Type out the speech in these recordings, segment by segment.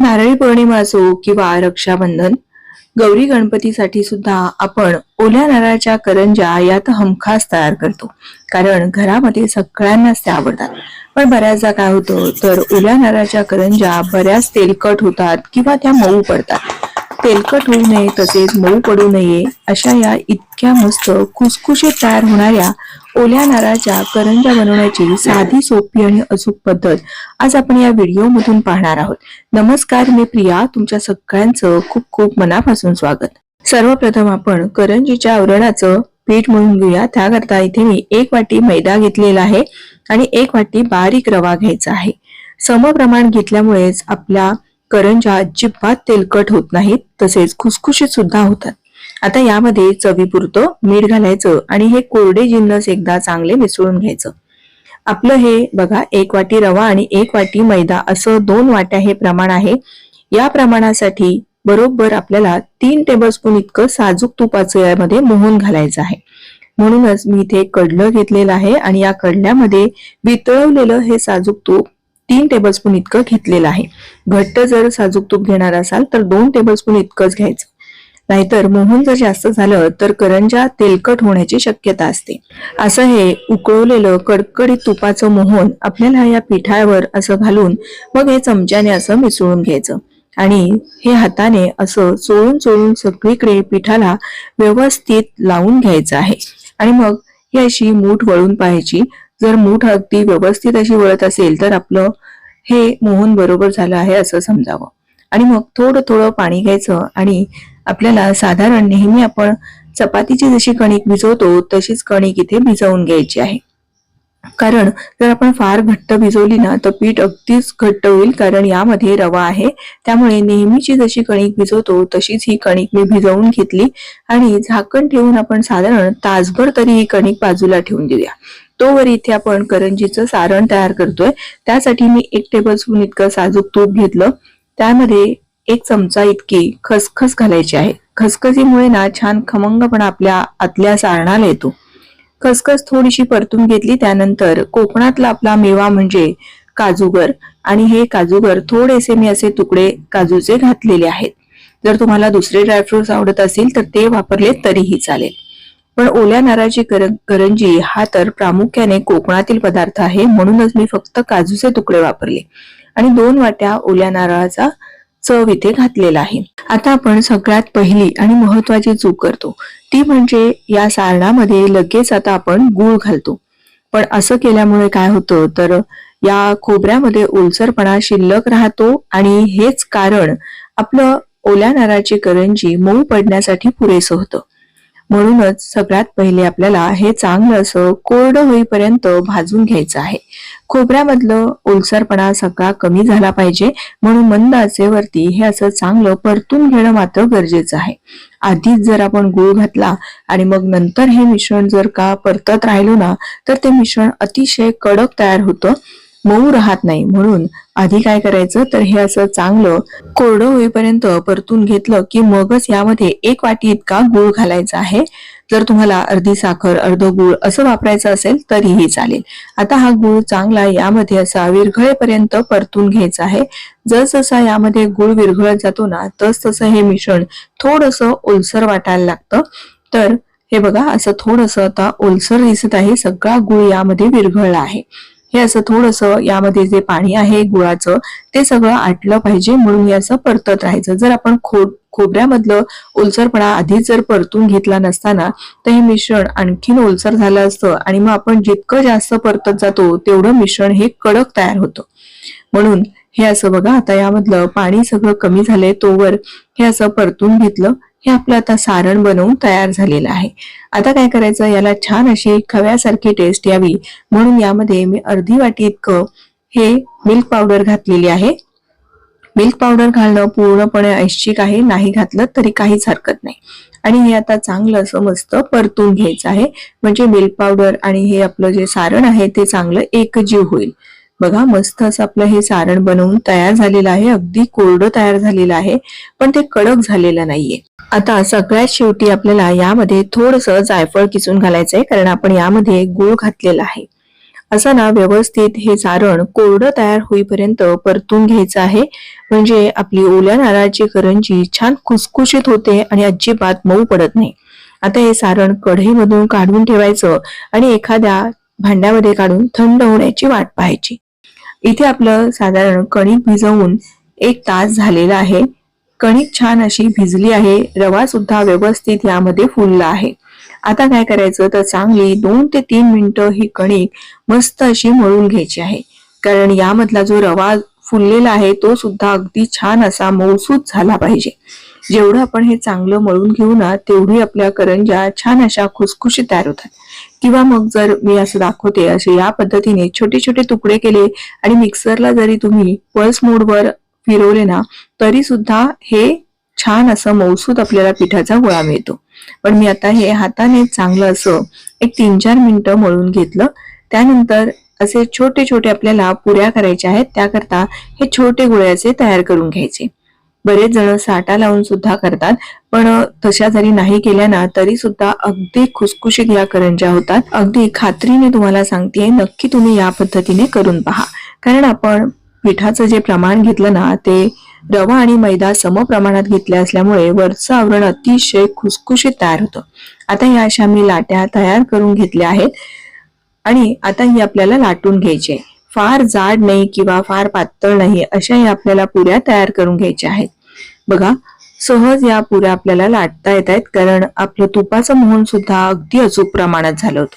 नारळी पौर्णिमा असो किंवा रक्षाबंधन गौरी गणपतीसाठी सुद्धा आपण ओल्या नारळाच्या करंजा यात हमखास तयार करतो. कारण घरामध्ये सगळ्यांनाच त्या आवडतात. पण बऱ्याचदा काय होतं तर ओल्या नारळाच्या करंजा बऱ्याच तेलकट होतात किंवा त्या मऊ पडतात. तेलकट होऊ नये तसेच मऊ पडू नये अशा या इतक्या मस्त खुसखुशीत तयार होणाऱ्या ओल्या नारळाच्या करंजा बनवण्याची साधी सोपी आणि अचूक पद्धत आज आपण या व्हिडिओ मधून पाहणार आहोत. नमस्कार मी प्रिया. तुमच्या सगळ्यांचं खूप खूप मनापासून स्वागत. सर्वप्रथम आपण करंजीच्या आवरणाचं पीठ म्हणून घेऊया. त्याकरता इथे मी एक वाटी मैदा घेतलेला आहे आणि एक वाटी बारीक रवा घ्यायचा आहे. समप्रमाण घेतल्यामुळेच आपल्या करंजा अजिबात तेलकट होत नाहीत तसेच खुसखुशीत सुद्धा होतात. आता यामध्ये चवीपुरतं मीठ घालायचं आणि हे कोरडे जिन्नस एकदा चांगले मिसळून घ्यायचं. आपलं हे बघा एक वाटी रवा आणि एक वाटी मैदा असं दोन वाट्या हे प्रमाण आहे. या प्रमाणासाठी बरोबर आपल्याला तीन टेबलस्पून इतकं साजूक तुपाचं यामध्ये मोहन घालायचं आहे. म्हणूनच मी इथे कडलं घेतलेलं आहे आणि या कडल्यामध्ये वितळवलेलं हे साजूक तूप तीन टेबलस्पून इतकं घेतलेलं आहे. घट्ट जर साजूक तूप घेणार असाल तर दोन टेबलस्पून इतकंच घ्यायचं. नाहीतर मोहन जर जास्त झालं तर करंजा तेलकट होण्याची शक्यता असते. असं हे उकळवलेलं कडकडीत तुपाचं मोहन आपल्याला या पिठावर असं घालून मग हे चमच्याने असं मिसळून घ्यायचं. आणि हे हाताने असं चोळून चोळून सगळीकडे पिठाला व्यवस्थित लावून घ्यायचं आहे. आणि मग ही अशी मूठ वळून पाहायची. जर मूठ अगदी व्यवस्थित अशी वळत असेल तर आपलं हे मोहन बरोबर झालं आहे असं समजावं. आणि मग थोडं थोडं पाणी घ्यायचं आणि आपल्याला साधारण नेहमी आपण चपातीची जशी कणिक भिजवतो तशीच कणिक इथे भिजवून घ्यायची आहे. कारण जर आपण फार घट्ट भिजवली ना तर पीठ अगदीच घट्ट होईल कारण यामध्ये रवा आहे. त्यामुळे नेहमीची जशी कणिक भिजवतो तशीच ही कणिक मी भिजवून घेतली. आणि झाकण ठेवून आपण साधारण तासभर तरी ही कणिक बाजूला ठेवून देऊया. तोवर इथे आपण करंजीचं सारण तयार करतोय. त्यासाठी मी एक टेबल स्पून इतकं साजूक तूप घेतलं. त्यामध्ये एक चमचा इतकी खसखस घालायची आहे. खसखसीमुळे ना छान खमंगपणा आपल्या आतल्या सारणाला येतो. खसखस थोडीशी परतून घेतली त्यानंतर कोकणातला आपला मेवा म्हणजे काजूगर. आणि हे काजूगर थोडेसे मी असे तुकडे काजूचे घातलेले आहेत. जर तुम्हाला दुसरे ड्रायफ्रुट्स आवडत असतील तर ते वापरले तरीही चालेल. पण ओल्या नारळाची करंजी हा तर प्रामुख्याने कोकणातील पदार्थ आहे म्हणूनच मी फक्त काजूचे तुकडे वापरले. आणि दोन वाट्या ओल्या नारळाचा चव इथे घातलेला आहे. आता आपण सगळ्यात पहिली आणि महत्वाची चूक करतो. ती म्हणजे या सारणामध्ये लगेच आता आपण गुळ घालतो. पण असं केल्यामुळे काय होतं? तर या खोबऱ्यामध्ये ओलसरपणा शिल्लक राहतो आणि हेच कारण आपलं ओल्या नारळाची करंजी मऊ पडण्यासाठी पुरेसं होतं. म्हणूनच सगळ्यात पहिले आपल्याला हे चांगलं असं कोरडं होईपर्यंत भाजून घ्यायचं आहे. खोबऱ्यामधलं ओलसरपणा सगळा कमी झाला पाहिजे म्हणून मंद आचेवरती हे असं चांगलं परतून घेणं मात्र गरजेचं आहे. आधीच जर आपण गुळ घातला आणि मग नंतर हे मिश्रण जर का परतत राहिलो ना तर ते मिश्रण अतिशय कडक तयार होतं. मऊ राहत नाही. म्हणून आधी काय करायचं? तर हे असं चांगलं कोरडं होईपर्यंत परतून घेतलं की मगच यामध्ये एक वाटी इतका गुळ घालायचा आहे. जर तुम्हाला अर्धी साखर अर्ध गुळ असं वापरायचं असेल तरीही चालेल. आता हा गुळ चांगला यामध्ये असा विरघळेपर्यंत परतून घ्यायचा आहे. जसजसा यामध्ये गुळ विरघळत जातो ना तस तसं हे मिश्रण थोडस ओलसर वाटायला लागतं. तर हे बघा असं थोडस आता ओलसर दिसत आहे. सगळा गुळ यामध्ये विरघळला आहे. हे असं थोडस यामध्ये जे पाणी आहे गुळाचं ते सगळं आटलं पाहिजे. म्हणून हे असं परतत राहायचं. जर आपण खो खोबऱ्यामधलं ओलसरपणा आधीच जर परतून घेतला नसताना तर हे मिश्रण आणखीन ओलसर झालं असतं आणि मग आपण जितकं जास्त परतत जातो तेवढं मिश्रण हे कडक तयार होतं. म्हणून हे असं बघा आता यामधलं पाणी सगळं कमी झालंय तोवर हे असं परतून घेतलं. हे आपलं आता सारण बनवून तयार झालेलं आहे. आता काय करायचं? याला छान अशी खव्यासारखी टेस्ट यावी. म्हणून यामध्ये मी अर्धी वाटी इतकं हे मिल्क पावडर घातलेली आहे. मिल्क पावडर घालणं पूर्णपणे ऐच्छिक आहे. नाही घातलं तरी काहीच हरकत नाही. आणि हे आता चांगलं असं मस्त परतून घ्यायचं आहे. म्हणजे मिल्क पावडर आणि हे आपलं जे सारण आहे ते चांगलं एकजीव होईल. बघा मस्त असं आपलं हे सारण बनवून तयार झालेलं आहे. अगदी कोरडं तयार झालेलं आहे. पण ते कडक झालेलं नाहीये. आता सगळ्यात शेवटी आपल्याला यामध्ये थोडस जायफळ किसून घालायचं आहे कारण आपण यामध्ये गुळ घातलेला आहे. असं ना व्यवस्थित हे सारण कोरडं तयार होईपर्यंत परतून घ्यायचं आहे. म्हणजे आपली ओल्या नारळाची करंजी छान खुसखुशीत होते आणि अजिबात मऊ पडत नाही. आता हे सारण कढईमधून काढून ठेवायचं आणि एखाद्या भांड्यामध्ये काढून थंड होण्याची वाट पाहायची. इथे आपलं साधारण कणिक भिजवून एक तास झालेला आहे. कणिक छान अशी भिजली आहे. रवा सुद्धा व्यवस्थित यामध्ये फुलला आहे. आता काय करायचं? तर चांगली दोन ते तीन मिनिटं ही कणिक मस्त अशी मळून घ्यायची आहे. कारण यामधला जो रवा फुललेला आहे तो सुद्धा अगदी छान असा मऊसूत झाला पाहिजे. जेवढं आपण हे चांगलं मळून घेऊ ना तेवढी आपल्या करंज्या छान अशा खुसखुशी तयार होतात. किंवा मग जर मी असं दाखवते असे या पद्धतीने छोटे छोटे तुकडे केले आणि मिक्सरला जरी तुम्ही पल्स मोडवर फिरवले ना तरी सुद्धा हे छान असं मौसूद आपल्याला पिठाचा गोळा मिळतो. पण मी आता हे हाताने चांगलं असं एक तीन चार मिनिटं मळून घेतलं. त्यानंतर असे छोटे छोटे आपल्याला पुऱ्या करायच्या आहेत त्याकरता हे छोटे गोळ्याचे तयार करून घ्यायचे. बरेच जण साठा लावून सुद्धा करतात पण तशा जरी नाही केल्या ना तरी सुद्धा अगदी खुसखुशीत या करंज्या होतात. अगदी खात्रीने तुम्हाला सांगते नक्की तुम्ही या पद्धतीने करून पहा. कारण आपण पिठाचं जे प्रमाण घेतलं ना ते रवा आणि मैदा सम प्रमाणात घेतले असल्यामुळे वरचं आवरण अतिशय खुसखुशीत तयार होतं. आता या अशा मी लाट्या तयार करून घेतल्या आहेत आणि आता ही आपल्याला लाटून घ्यायची आहे. फार जाड नाही किंवा फार पातळ नाही अशा ही आपल्याला पुऱ्या तयार करून घ्यायच्या आहेत. बघा सहज या पुऱ्या आपल्याला लाटता येत आहेत कारण आपलं तुपाचं मोहन सुद्धा अगदी अचूक प्रमाणात झालं होतं.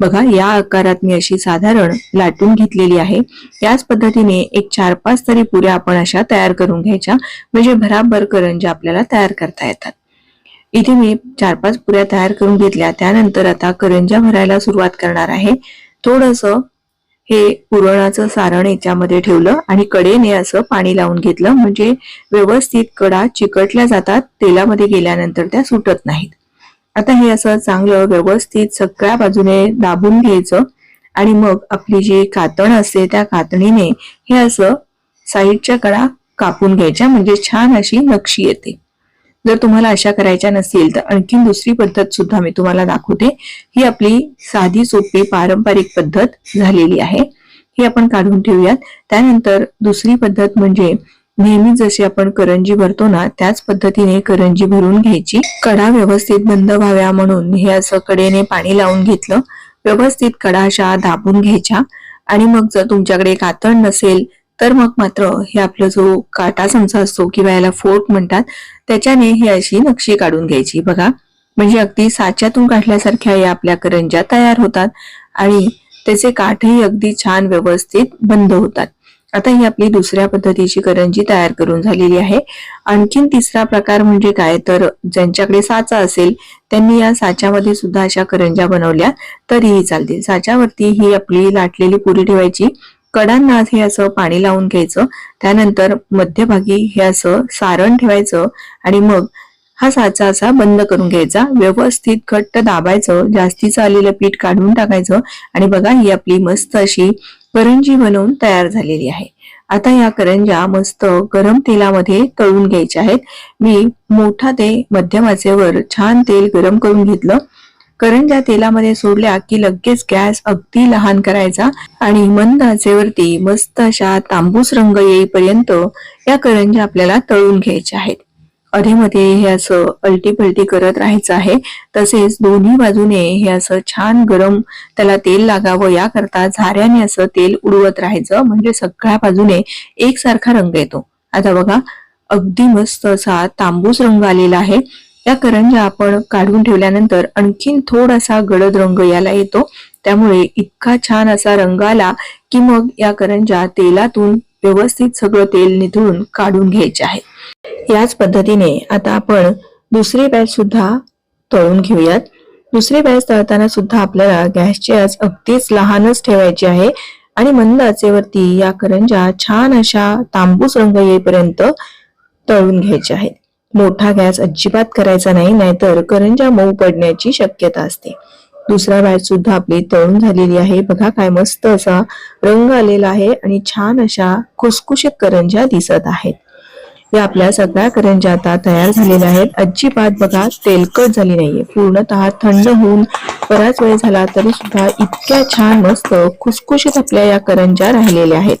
बघा या आकारात मी अशी साधारण लाटून घेतलेली आहे. याच पद्धतीने एक चार पाच तरी पुऱ्या आपण अशा तयार करून घ्यायच्या म्हणजे भराभर करंज्या आपल्याला तयार करता येतात. इथे मी चार पाच पुऱ्या तयार करून घेतल्या. त्यानंतर आता करंजा भरायला सुरुवात करणार आहे. थोडस हे पुरणाचं सारण याच्यामध्ये ठेवलं आणि कडेने असं पाणी लावून घेतलं. म्हणजे व्यवस्थित कडा चिकटल्या जातात तेलामध्ये गेल्यानंतर त्या सुटत नाहीत. आता हे असं चांगलं व्यवस्थित सगळ्या बाजूने दाबून घ्यायचं आणि मग आपली जी कातण असते त्या कातणीने हे असं साईडच्या कडा कापून घ्यायच्या म्हणजे छान अशी नक्षी येते. जर तुम्हाला अशा करायच्या नसेल तर आणखीन दुसरी पद्धत सुद्धा मी तुम्हाला दाखवते. ही आपली साधी सोपी पारंपरिक पद्धत झालेली आहे. ही आपण काढून ठेवूयात. त्यानंतर दुसरी पद्धत म्हणजे नेहमी जशी आपण करंजी भरतो ना त्याच पद्धतीने करंजी भरून घ्यायची. कडा व्यवस्थित बंद व्हाव्या म्हणून हे असं कडेने पाणी लावून घेतलं. व्यवस्थित कडा अशा दाबून घ्यायच्या. आणि मग जर तुमच्याकडे कातण नसेल तर मग मात्र हे आपला जो काटा चमचा असतो किंवा याला फोर्क म्हणतात त्याच्याने ही अशी नक्षी काढून घ्यायची. बघा म्हणजे अगदी साच्यातून काढल्यासारख्या या आपल्या करंज्या तयार होतात आणि त्याचे काठही अगदी छान व्यवस्थित बंद होतात. आता ही आपली दुसऱ्या पद्धतीची करंजी तयार करून झालेली आहे. आणखीन तिसरा प्रकार म्हणजे काय? तर ज्यांच्याकडे साचा असेल त्यांनी या साच्यामध्ये सुद्धा अशा करंज्या बनवल्या तरीही चालतील. साच्यावरती ही आपली लाटलेली पुरी ठेवायची. कडांना हे असं पाणी लावून घ्यायचं. त्यानंतर मध्यभागी हे असं सारण ठेवायचं आणि मग हा साचा असा बंद करून घ्यायचा. व्यवस्थित घट्ट दाबायचं जास्तीचं आलेलं पीठ काढून टाकायचं आणि बघा ही आपली मस्त अशी करंजी बनवून तयार झालेली आहे. आता या करंजा मस्त गरम तेलामध्ये तळून घ्यायच्या आहेत. मी मोठा ते मध्यम आचेवर छान तेल गरम करून घेतलं. करंजा तेलामध्ये सोडल्या की लगेच गॅस अगदी लहान करायचा आणि मंद आचेवरती मस्त अशा तांबूस रंग येईपर्यंत या करंजा आपल्याला तळून घ्यायच्या आहेत. अधेमध्ये हे असं अलटी पलटी करत राहायचं आहे. तसेच दोन्ही बाजूने हे असं छान गरम त्याला तेल लागावं. याकरता झाऱ्याने असं तेल उडवत राहायचं. म्हणजे सगळ्या बाजूने एकसारखा रंग येतो. आता बघा अगदी मस्त असा तांबूस रंग आलेला आहे. या करंजा आपण काढून ठेवल्यानंतर आणखीन थोडासा गडद रंग याला येतो. त्यामुळे इतका छान असा रंग आला की मग या करंजा तेलातून व्यवस्थित सगळं तेल निथळून काढून घ्यायचे आहे. याच पद्धतीने आता आपण दुसरी बॅच सुद्धा तळून घेऊयात. दुसरी बॅच तळताना सुद्धा आपल्याला गॅसची आज अगदीच लहानच ठेवायची आहे. आणि मंद आचेवरती या करंजा छान अशा तांबूस रंग येईपर्यंत तळून घ्यायच्या आहेत. मोठा गॅस अजिबात करायचा नाही नाहीतर करंजा मऊ पडण्याची शक्यता असते. दुसरा बॅच सुद्धा आपली तळून झालेली आहे. बघा काय मस्त असा रंग आलेला आहे आणि छान अशा खुसखुशीत करंजा दिसत आहेत. या आपल्या सगळ्या करंज्या आता तयार झालेल्या आहेत. अजिबात बघा तेलकट झाली नाहीये. पूर्णतः थंड होऊन बराच वेळ झाला तरी सुद्धा इतक्या छान मस्त खुसखुशीत आपल्या या करंज्या राहिलेल्या आहेत.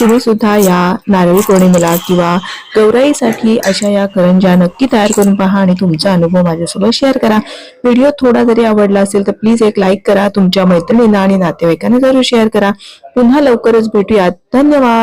तुम्ही सुद्धा या नारळी पौर्णिमेला किंवा गौराईसाठी अशा या करंज्या नक्की तयार करून पहा आणि तुमचा अनुभव माझ्यासोबत शेअर करा. व्हिडिओ थोडा जरी आवडला असेल तर प्लीज एक लाईक करा तुमच्या मैत्रिणींना आणि नातेवाईकांना जरूर शेअर करा. पुन्हा लवकरच भेटूयात. धन्यवाद!